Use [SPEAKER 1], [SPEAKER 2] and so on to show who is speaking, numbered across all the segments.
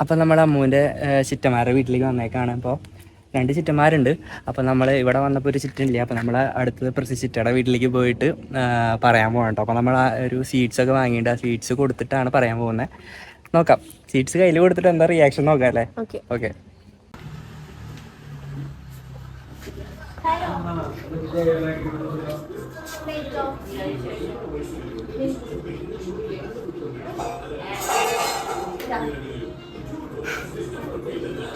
[SPEAKER 1] അപ്പം നമ്മൾ അമ്മൂന്റെ ചിറ്റന്മാരുടെ വീട്ടിലേക്ക് വന്നേക്കാണ്. അപ്പോൾ രണ്ട് ചിറ്റന്മാരുണ്ട് അപ്പോൾ നമ്മൾ ഇവിടെ വന്നപ്പോൾ ഒരു ചിറ്റനില്ല അപ്പോൾ നമ്മൾ അടുത്തത് പ്രസി ചിറ്റയുടെ വീട്ടിലേക്ക് പോയിട്ട് പറയാൻ പോകണം കേട്ടോ അപ്പോൾ നമ്മൾ ആ ഒരു സീഡ്സ് ഒക്കെ വാങ്ങിയിട്ട് ആ സീഡ്സ് കൊടുത്തിട്ടാണ് പറയാൻ പോകുന്നത് നോക്കാം. സീഡ്സ് കയ്യിൽ കൊടുത്തിട്ട് എന്താ റിയാക്ഷൻ നോക്കാം അല്ലേ?
[SPEAKER 2] ഓക്കെ.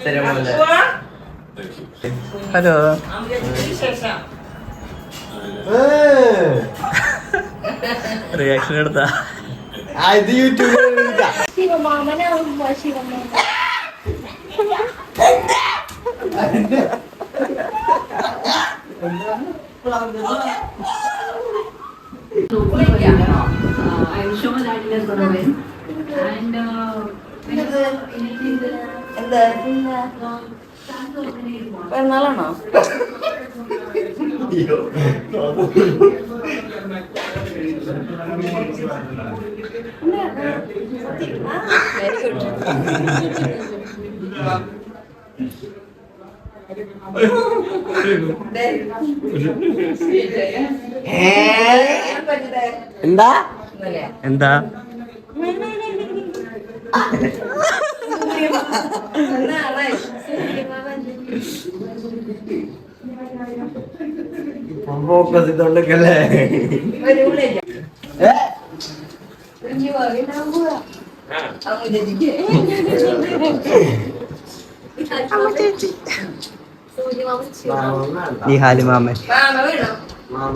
[SPEAKER 3] ഇരിക്കാമല്ലേ
[SPEAKER 1] ഹലോ. റിയാക്ഷൻ എടുത്താ?
[SPEAKER 3] ഇത് യൂട്യൂബിൽ
[SPEAKER 4] I'm sure that it is gonna win. And എന്ത്?
[SPEAKER 2] പെരുന്നാളാണോ?
[SPEAKER 1] എന്താ? എന്താ?
[SPEAKER 3] ഫോക്കസ് ഇതുകൊണ്ടൊക്കെയല്ലേ
[SPEAKER 1] ഈ ഹാലിമാമൻ.
[SPEAKER 3] മാമ